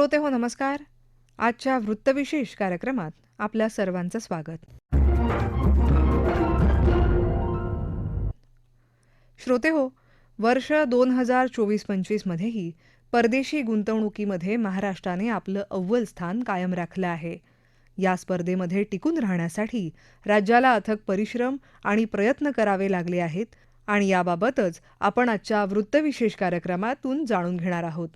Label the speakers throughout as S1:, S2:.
S1: श्रोते हो नमस्कार. आजच्या वृत्तविशेष कार्यक्रमात आपल्या सर्वांचं स्वागत. श्रोते हो वर्ष दोन हजार चोवीस पंचवीसमध्येही परदेशी गुंतवणुकीमध्ये महाराष्ट्राने आपलं अव्वल स्थान कायम राखलं आहे. या स्पर्धेमध्ये टिकून राहण्यासाठी राज्याला अथक परिश्रम आणि प्रयत्न करावे लागले आहेत आणि याबाबतच आपण आजच्या वृत्तविशेष कार्यक्रमातून जाणून घेणार आहोत.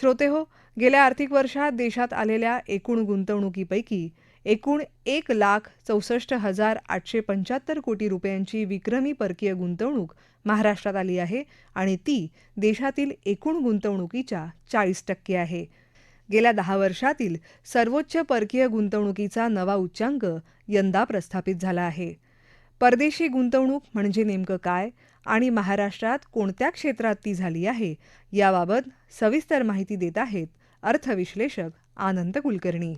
S1: श्रोते हो गेल्या आर्थिक वर्षात देशात आलेल्या एकूण गुंतवणुकीपैकी एकूण एक लाख चौसष्ट हजार आठशे पंच्याहत्तर कोटी रुपयांची विक्रमी परकीय गुंतवणूक महाराष्ट्रात आली आहे आणि ती देशातील एकूण गुंतवणुकीच्या चाळीस टक्के आहे. गेल्या दहा वर्षातील सर्वोच्च परकीय गुंतवणुकीचा नवा उच्चांक यंदा प्रस्थापित झाला आहे. परदेशी गुंतवणूक म्हणजे नेमकं काय आणि महाराष्ट्रात कोणत्या क्षेत्रात ती झाली आहे याबाबत सविस्तर माहिती देत आहेत अर्थविश्लेषक आनंद कुलकर्णी.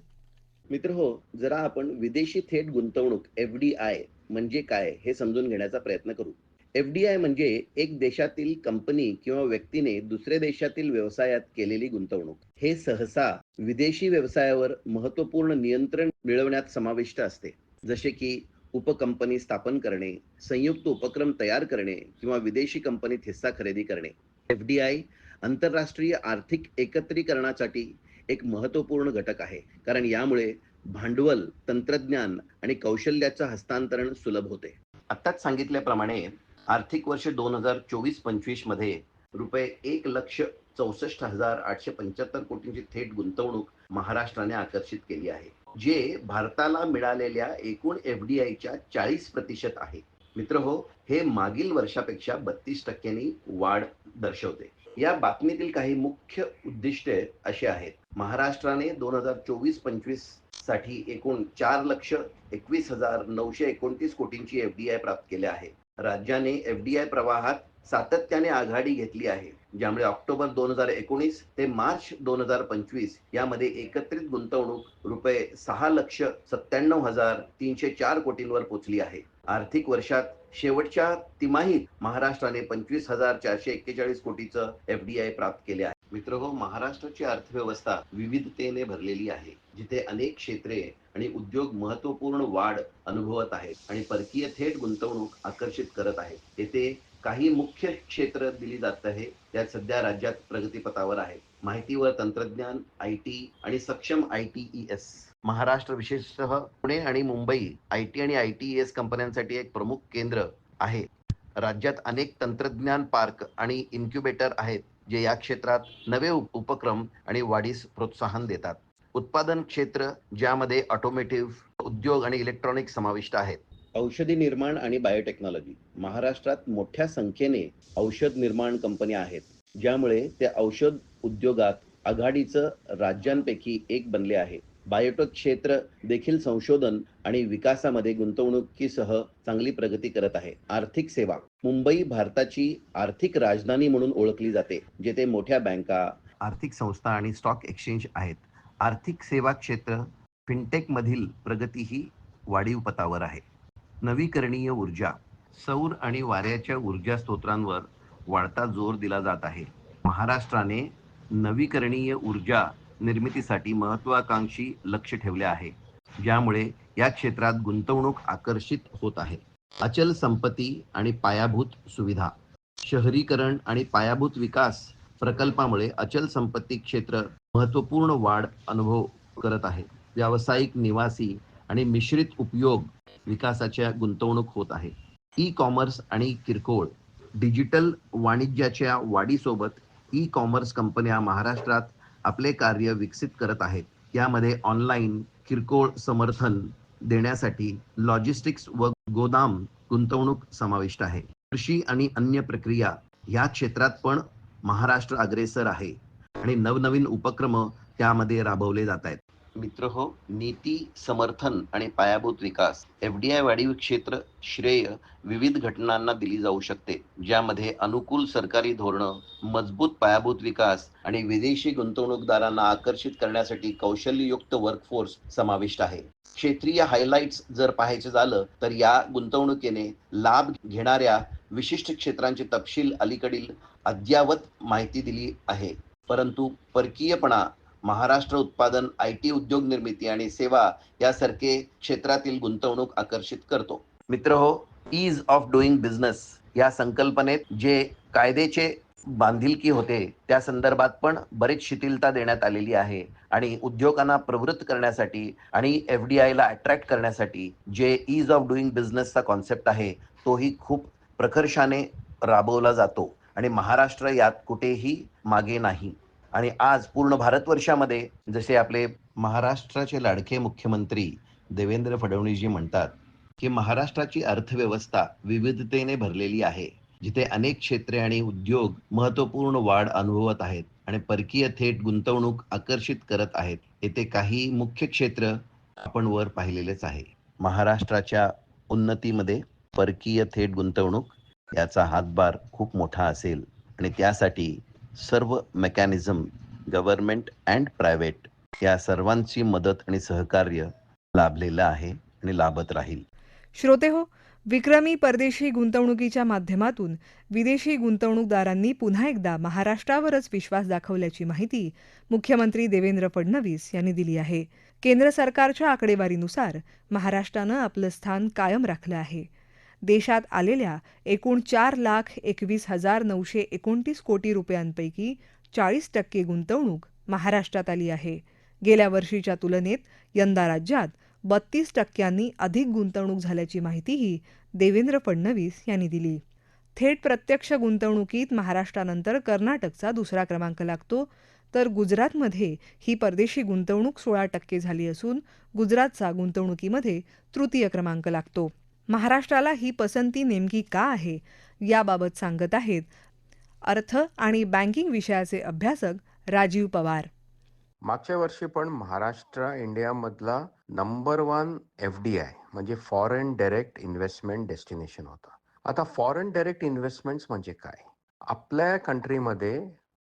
S2: मित्र हो जरा आपण विदेशी थेट गुंतवणूक एफ डी आय म्हणजे काय हे समजून घेण्याचा प्रयत्न करू. एफ डी आय म्हणजे एक देशातील कंपनी किंवा व्यक्तीने दुसऱ्या देशातील व्यवसायात केलेली गुंतवणूक. हे सहसा विदेशी व्यवसायावर महत्त्वपूर्ण नियंत्रण मिळवण्यात समाविष्ट असते. जसे की उपकंपनी स्थापन करणे संयुक्त उपक्रम तयार करणे किंवा विदेशी कंपनीत हिस्सा खरेदी करणे. एफ डी आय आंतरराष्ट्रीय आर्थिक एकत्रीकरणासाठी एक महत्त्वपूर्ण घटक आहे. कारण यामुळे भांडवल तंत्रज्ञान आणि कौशल्याचं हस्तांतरण सुलभ होते. आत्ताच सांगितल्याप्रमाणे आर्थिक वर्ष दोन हजार चोवीस पंचवीसमध्ये रुपये एक लक्ष चौसष्ट हजार आठशे पंच्याहत्तर कोटींची थेट गुंतवणूक महाराष्ट्राने आकर्षित केली आहे. जे भारताला मिळालेल्या एकूण एफ डी आयच्या चाळीस प्रतिशत आहे. मित्र हो हे मागील वर्षापेक्षा बत्तीस टक्क्यांनी वाढ दर्शवते. या बातमीतील काही मुख्य उद्दिष्टे असे आहेत. महाराष्ट्राने दोन हजार चोवीस पंचवीससाठी एकूण चार लक्ष एकवीस हजार नऊशे एकोणतीस कोटींची एफ डी आय प्राप्त केले आहे. राज्याने एफ डी आय प्रवाहात सातत्याने आघाडी घेतली आहे ज्यामुळे ऑक्टोबर दोन हजार एकोणीस ते मार्च दोन हजार पंचवीस यामध्ये एकत्रित गुंतवणूक रुपये सहा लक्ष सत्त्याण्णव हजार तीनशे चार कोटींवर पोहोचली आहे. आर्थिक वर्षात शेवटच्या तिमाहीत महाराष्ट्राने पंचवीस हजार चारशे एक्केचाळीस कोटीचं एफ डी आय प्राप्त केले आहे. मित्र हो महाराष्ट्राची अर्थव्यवस्था विविधतेने भरलेली आहे जिथे अनेक क्षेत्रे आणि उद्योग महत्त्वपूर्ण वाढ अनुभवत आहेत आणि परकीय थेट गुंतवणूक आकर्षित करत आहेत. येथे काही मुख्य क्षेत्र दिली जात आहे त्यात सध्या राज्यात प्रगतीपथावर आहे माहिती व तंत्रज्ञान आय टी आणि सक्षम I T E S. Maharashtra विशेषतः पुणे आणि मुंबई आय टी आणि आय टी एस कंपन्यांसाठी एक प्रमुख केंद्र आहे. राज्यात अनेक तंत्रज्ञान पार्क आणि इन्क्युबेटर आहेत जे या क्षेत्रात नवे उप- उपक्रम आणि वाढीस प्रोत्साहन देतात. उत्पादन क्षेत्र ज्यामध्ये ऑटोमेटिव्ह उद्योग आणि इलेक्ट्रॉनिक समाविष्ट आहेत. औषधी निर्माण आणि बायोटेक्नॉलॉजी महाराष्ट्रात मोठ्या संख्येने औषध निर्माण कंपन्या आहेत ज्यामुळे ते औषध उद्योगात आघाडीचं राज्यांपैकी एक बनले आहे. बायोटेक क्षेत्र देखील संशोधन आणि विकासामध्ये गुंतवणुकीसह चांगली प्रगती करत आहे. आर्थिक सेवा. मुंबई भारताची आर्थिक राजधानी म्हणून ओळखली जाते जेथे मोठ्या बँका आर्थिक संस्था आणि स्टॉक एक्सचेंज आहेत. आर्थिक सेवा क्षेत्र फिनटेक मधील प्रगती ही वाढीव पथावर आहे. नवीकरणीय ऊर्जा सौर आणि वाऱ्याच्या ऊर्जा स्त्रोतांवर वाढता जोर दिला जात आहे. महाराष्ट्राने नवीकरणीय ऊर्जा निर्मितीसाठी महत्वाकांक्षी लक्ष ठेवले आहे ज्यामुळे या क्षेत्रात गुंतवणूक आकर्षित होत आहे. अचल संपत्ती आणि पायाभूत सुविधा शहरीकरण आणि पायाभूत विकास प्रकल्पामुळे अचल संपत्ती क्षेत्र महत्त्वपूर्ण वाढ अनुभव करत आहे. व्यावसायिक निवासी आणि मिश्रित उपयोग विकासाच्या गुंतवणूक होत आहे. ई कॉमर्स आणि किरकोळ डिजिटल वाणिज्याच्या वाढीसोबत ई कॉमर्स कंपन्या महाराष्ट्रात आपले कार्य विकसित करत आहेत यामध्ये ऑनलाईन किरकोळ समर्थन देण्यासाठी लॉजिस्टिक्स व गोदाम गुंतवणूक समाविष्ट आहे. कृषी आणि अन्य प्रक्रिया या क्षेत्रात पण महाराष्ट्र अग्रेसर आहे. आणि नवनवीन उपक्रम त्यामध्ये राबवले जात आहेत. मित्र हो नीती समर्थन आणि पायाभूत विकास एफडीआय वाढीव क्षेत्र श्रेय विविध घटनांना दिली जाऊ शकते ज्यामध्ये अनुकूल सरकारी धोरणं मजबूत पायाभूत विकास आणि विदेशी गुंतवणूकदारांना आकर्षित करण्यासाठी कौशल्ययुक्त वर्कफोर्स समाविष्ट आहे. क्षेत्रीय हायलाइट्स जर पाहायचं झालं तर या गुंतवणुकीने लाभ घेणाऱ्या विशिष्ट क्षेत्रांचे तपशील अलीकडील अद्ययावत माहिती दिली आहे. परंतु परकीयपणा महाराष्ट्र उत्पादन आय टी उद्योग निर्मिती आणि सेवा यासारखे क्षेत्रातील गुंतवणूक आकर्षित करतो. मित्र हो इज ऑफ डुईंग बिझनेस या संकल्पनेत जे कायद्याचे बांधिलकी होते त्या संदर्भात पण बरीच शिथिलता देण्यात आलेली आहे. आणि उद्योगांना प्रवृत्त करण्यासाठी आणि एफ डी आयला अट्रॅक्ट करण्यासाठी जे इज ऑफ डुईंग बिझनेसचा कॉन्सेप्ट आहे तोही खूप प्रकर्षाने राबवला जातो. आणि महाराष्ट्र यात कुठेही मागे नाही. आणि आज पूर्ण भारतवर्षामध्ये जसे आपले महाराष्ट्राचे लाडके मुख्यमंत्री देवेंद्र फडणवीसजी म्हणतात की महाराष्ट्राची अर्थव्यवस्था विविधतेने भरलेली आहे जिथे अनेक क्षेत्रे आणि उद्योग महत्त्वपूर्ण वाढ अनुभवत आहेत आणि परकीय थेट गुंतवणूक आकर्षित करत आहेत येथे काही मुख्य क्षेत्र आपण वर पाहिलेलेच आहे. महाराष्ट्राच्या उन्नतीमध्ये परकीय थेट गुंतवणूक याचा हातभार खूप मोठा असेल आणि त्यासाठी सर्व मेकॅनिझम गव्हर्नमेंट अँड प्रायव्हेट या सर्वांची मदत आणि सहकार्य लाभलेलं आहे आणि लाभत राहील.
S1: श्रोते हो विक्रमी परदेशी गुंतवणुकीच्या माध्यमातून विदेशी गुंतवणूकदारांनी पुन्हा एकदा महाराष्ट्रावरच विश्वास दाखवल्याची माहिती मुख्यमंत्री देवेंद्र फडणवीस यांनी दिली आहे. केंद्र सरकारच्या आकडेवारीनुसार महाराष्ट्रानं आपलं स्थान कायम राखलं आहे. देशात आलेल्या एकूण चार लाख एकवीस हजार नऊशे एकोणतीस कोटी रुपयांपैकी चाळीस टक्के गुंतवणूक महाराष्ट्रात आली आहे. गेल्या वर्षीच्या तुलनेत यंदा राज्यात बत्तीस टक्क्यांनी अधिक गुंतवणूक झाल्याची माहितीही देवेंद्र फडणवीस यांनी दिली. थेट प्रत्यक्ष गुंतवणुकीत महाराष्ट्रानंतर कर्नाटकचा दुसरा क्रमांक लागतो. तर गुजरातमध्ये ही परदेशी गुंतवणूक सोळा टक्के झाली असून गुजरातचा गुंतवणुकीमध्ये तृतीय क्रमांक लागतो. महाराष्ट्राला ही पसंती नेमकी का आहे याबाबत सांगत आहेत अर्थ आणि बँकिंग विषयाचे अभ्यासक राजीव पवार.
S3: मागच्या वर्षी पण Maharashtra इंडियामधला number one F D I म्हणजे फॉरेन डायरेक्ट इन्व्हेस्टमेंट डेस्टिनेशन होता. आता फॉरेन डायरेक्ट इन्व्हेस्टमेंट्स म्हणजे काय? आपल्या कंट्रीमध्ये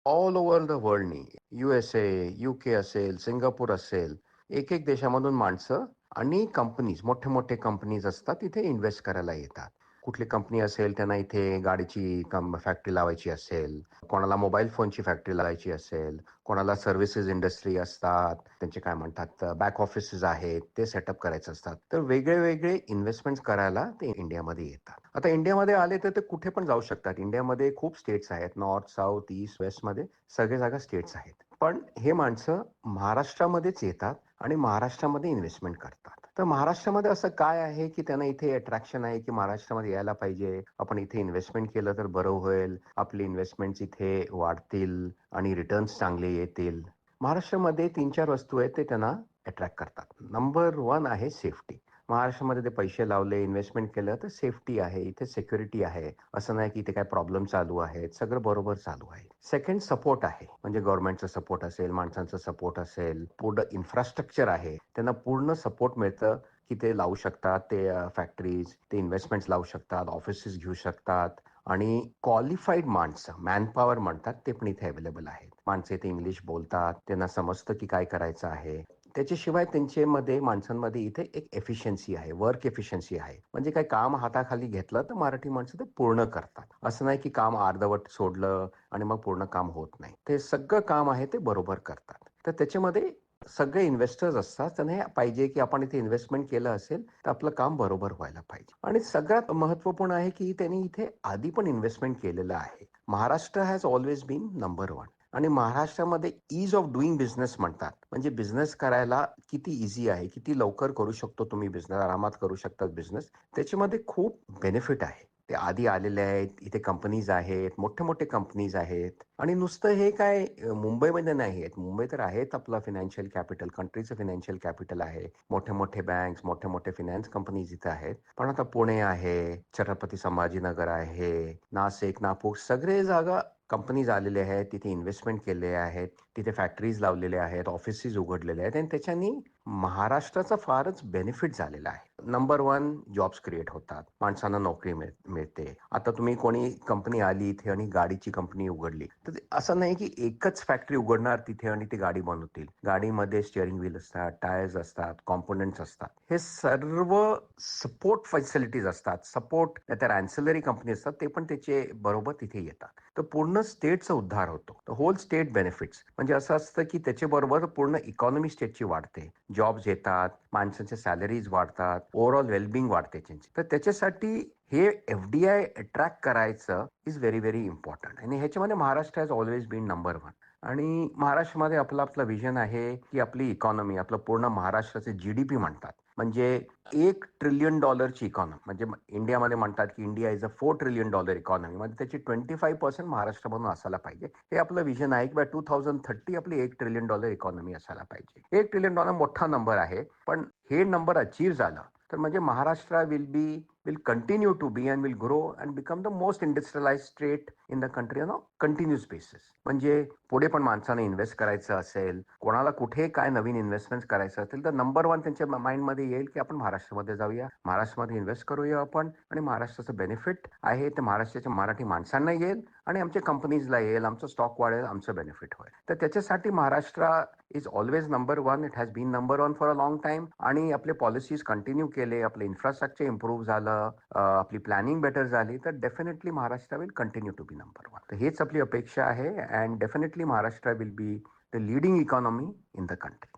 S3: all over the वर्ल्डनी U S A U K असेल सिंगापूर असेल एक एक देशामधून माणसं आणि कंपनीज मोठे मोठे कंपनीज असतात तिथे इन्व्हेस्ट करायला येतात. कुठली कंपनी असेल त्यांना इथे गाडीची फॅक्टरी लावायची असेल कोणाला मोबाईल फोनची फॅक्टरी लावायची असेल कोणाला सर्व्हिसेस इंडस्ट्री असतात त्यांचे काय म्हणतात बॅक ऑफिसेस आहेत ते सेटअप करायचे असतात. तर वेगळे वेगळे इन्व्हेस्टमेंट करायला ते इंडियामध्ये येतात. आता इंडियामध्ये आले तर ते कुठे पण जाऊ शकतात. इंडियामध्ये खूप स्टेट्स आहेत नॉर्थ साऊथ ईस्ट वेस्टमध्ये सगळे जागा स्टेट्स आहेत. पण हे माणसं महाराष्ट्रामध्येच येतात आणि महाराष्ट्रामध्ये इन्व्हेस्टमेंट करतात. तर महाराष्ट्रामध्ये असं काय आहे की त्यांना इथे अट्रॅक्शन आहे की महाराष्ट्रामध्ये यायला पाहिजे? आपण इथे इन्व्हेस्टमेंट केलं तर बरं होईल. आपली इन्व्हेस्टमेंट इथे वाढतील आणि रिटर्न्स चांगले येतील. महाराष्ट्रामध्ये तीन चार वस्तू आहेत ते त्यांना अट्रॅक्ट करतात. नंबर वन आहे सेफ्टी महाराष्ट्रामध्ये ते पैसे लावले इन्व्हेस्टमेंट केलं तर सेफ्टी आहे इथे सिक्युरिटी आहे. असं नाही की इथे काय प्रॉब्लेम चालू आहेत. सगळं बरोबर चालू आहे. सेकंड सपोर्ट आहे. म्हणजे गव्हर्नमेंटचा सपोर्ट असेल माणसांचा सपोर्ट असेल पूर्ण इन्फ्रास्ट्रक्चर आहे. त्यांना पूर्ण सपोर्ट मिळतं की ते लावू शकतात ते फॅक्टरीज ते इन्व्हेस्टमेंट लावू शकतात ऑफिसेस घेऊ शकतात. आणि क्वालिफाईड माणसं मॅनपॉवर म्हणतात ते पण इथे अवेलेबल आहेत. माणसं इथे इंग्लिश बोलतात त्यांना समजतं की काय करायचं आहे. त्याच्याशिवाय त्यांच्यामध्ये माणसांमध्ये इथे एक एफिशियन्सी आहे वर्क एफिशियन्सी आहे. म्हणजे काय काम हाताखाली घेतलं तर मराठी माणसं ते पूर्ण करतात. असं नाही की काम अर्धवट सोडलं आणि मग पूर्ण काम होत नाही. ते सगळं काम आहे ते बरोबर करतात. तर त्याच्यामध्ये सगळे इन्व्हेस्टर्स असतात. त्यांना पाहिजे की आपण इथे इन्व्हेस्टमेंट केलं असेल तर आपलं काम बरोबर व्हायला पाहिजे. आणि सगळ्यात महत्त्वपूर्ण आहे की त्यांनी इथे आधी पण इन्व्हेस्टमेंट केलेलं आहे. Maharashtra has always been number one आणि महाराष्ट्रामध्ये इज ऑफ डुईंग बिझनेस म्हणतात. म्हणजे बिझनेस करायला किती इझी आहे किती लवकर करू शकतो तुम्ही बिझनेस आरामात करू शकतात बिझनेस त्याच्यामध्ये खूप बेनिफिट आहे. ते आधी आलेले आहेत इथे कंपनीज आहेत मोठे मोठे कंपनीज आहेत. आणि नुसतं हे काय मुंबईमध्ये नाही आहेत. मुंबई तर आहेत आपलं फिनान्शियल कॅपिटल कंट्रीचं फिनान्शियल कॅपिटल आहे. मोठे मोठे बँक्स मोठे मोठे फिनान्स कंपनीज इथे आहेत. पण आता पुणे आहे छत्रपती संभाजीनगर आहे नाशिक नागपूर सगळे जागा कंपनीज आलेले आहेत. तिथे इन्व्हेस्टमेंट केले आहेत. तिथे फॅक्टरीज लावलेल्या आहेत. ऑफिसेस उघडलेले आहेत. आणि त्याच्यानी महाराष्ट्राचा फारच बेनिफिट झालेला आहे. नंबर वन जॉब्स क्रिएट होतात. माणसांना नोकरी मिळ मिळते. आता तुम्ही कोणी कंपनी आली इथे आणि गाडीची कंपनी उघडली तर ते- असं नाही की एकच फॅक्टरी उघडणार तिथे आणि ती गाडी बनवतील गाडीमध्ये स्टिअरिंग व्हील असतात टायर्स असतात कॉम्पोनंट्स असतात. हे सर्व सपोर्ट फॅसिलिटीज असतात. सपोर्ट त्या अँसिलरी कंपनी असतात ते पण त्याचे बरोबर तिथे येतात. तर पूर्ण स्टेटचा उद्धार होतो. तर होल स्टेट बेनिफिट्स म्हणजे असं असतं की त्याच्याबरोबर पूर्ण इकॉनॉमी स्टेटची वाढते. जॉब्स येतात माणसांच्या सॅलरीज वाढतात ओव्हरऑल वेलबिंग वाढते त्यांची. तर त्याच्यासाठी हे एफ डी आय अट्रॅक्ट करायचं इज व्हेरी व्हेरी इम्पॉर्टंट आणि ह्याच्यामध्ये Maharashtra has always been number one आणि महाराष्ट्रामध्ये आपलं आपलं विजन आहे की आपली इकॉनॉमी आपलं पूर्ण महाराष्ट्राचे जी डी पी म्हणतात. म्हणजे एक ट्रिलियन डॉलरची इकॉनॉमी म्हणजे इंडियामध्ये म्हणतात की India is a four trillion dollar economy म्हणजे त्याची ट्वेंटी फाईव्ह पर्सेंट महाराष्ट्रामधून असायला पाहिजे. हे आपलं विजन आहे की बाय टू थाउजंड थर्टी आपली एक ट्रिलियन डॉलर इकॉनॉमी असायला पाहिजे. एक ट्रिलियन डॉलर मोठा नंबर आहे. पण हे नंबर अचीव्ह झालं तर म्हणजे Maharashtra will be will continue to be and will grow and become the most industrialise state in the country on a continuous basis म्हणजे पुढे पण माणसाने इन्व्हेस्ट करायचं असेल कोणाला कुठे काय नवीन इन्व्हेस्टमेंट करायचं असेल तर नंबर वन त्यांच्या माइंडमध्ये येईल की आपण महाराष्ट्रामध्ये जाऊया. महाराष्ट्रामध्ये इन्व्हेस्ट करूया आपण आणि महाराष्ट्राचं बेनिफिट आहे ते महाराष्ट्राच्या मराठी माणसांना येईल. आणि आमच्या कंपनीजला येईल आमचं स्टॉक वाढेल आमचं बेनिफिट होईल. तर त्याच्यासाठी Maharashtra is always number one it has been number one for a long time आणि आपले पॉलिसीज कंटिन्यू केले आपले इन्फ्रास्ट्रक्चर इम्प्रूव्ह झालं आपली प्लॅनिंग बेटर झाली तर definitely Maharashtra will continue to be number one तर हेच आपली अपेक्षा आहे and definitely Maharashtra will be the leading economy in the country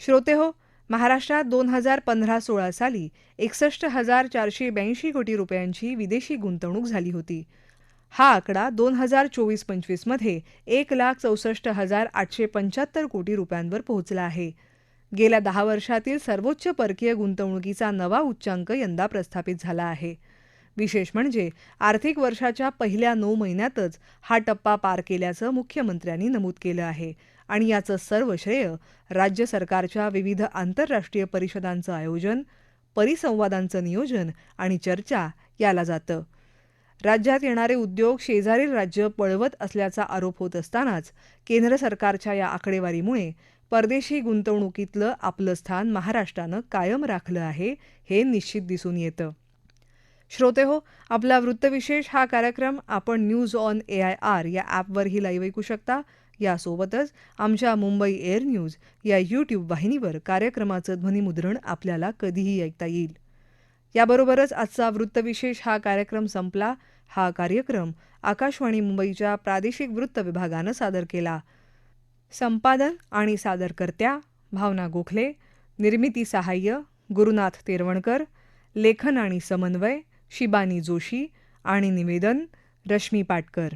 S1: श्रोते हो महाराष्ट्रात दोन हजार पंधरा सोळा साली एकसष्ट हजार चारशे ब्याऐंशी कोटी रुपयांची विदेशी गुंतवणूक झाली होती. हा आकडा दोन हजार चोवीस पंचवीसमध्ये एक लाख चौसष्ट हजार आठशे पंच्याहत्तर कोटी रुपयांवर पोहोचला आहे. गेल्या दहा वर्षातील सर्वोच्च परकीय गुंतवणुकीचा नवा उच्चांक यंदा प्रस्थापित झाला आहे. विशेष म्हणजे आर्थिक वर्षाच्या पहिल्या नऊ महिन्यातच हा टप्पा पार केल्याचं मुख्यमंत्र्यांनी नमूद केलं आहे आणि याचं सर्व श्रेय राज्य सरकारच्या विविध आंतरराष्ट्रीय परिषदांचं आयोजन परिसंवादांचं नियोजन आणि चर्चा याला जातं. राज्यात येणारे उद्योग शेजारील राज्य पळवत असल्याचा आरोप होत असतानाच केंद्र सरकारच्या या आकडेवारीमुळे परदेशी गुंतवणुकीतलं आपलं स्थान महाराष्ट्रानं कायम राखलं आहे हे निश्चित दिसून येतं. श्रोते हो आपला वृत्तविशेष हा कार्यक्रम आपण news on A I R या ॲपवरही लाईव्ह ऐकू शकता. यासोबतच आमच्या मुंबई एअर न्यूज या यूट्यूब वाहिनीवर कार्यक्रमाचं ध्वनिमुद्रण आपल्याला कधीही ऐकता येईल. याबरोबरच आजचा वृत्तविशेष हा कार्यक्रम संपला. हा कार्यक्रम आकाशवाणी मुंबईच्या प्रादेशिक वृत्त विभागानं सादर केला. संपादन आणि सादरकर्त्या भावना गोखले निर्मिती सहाय्य गुरुनाथ तेरवणकर लेखन आणि समन्वय शिबानी जोशी आणि निवेदन रश्मी पाटकर.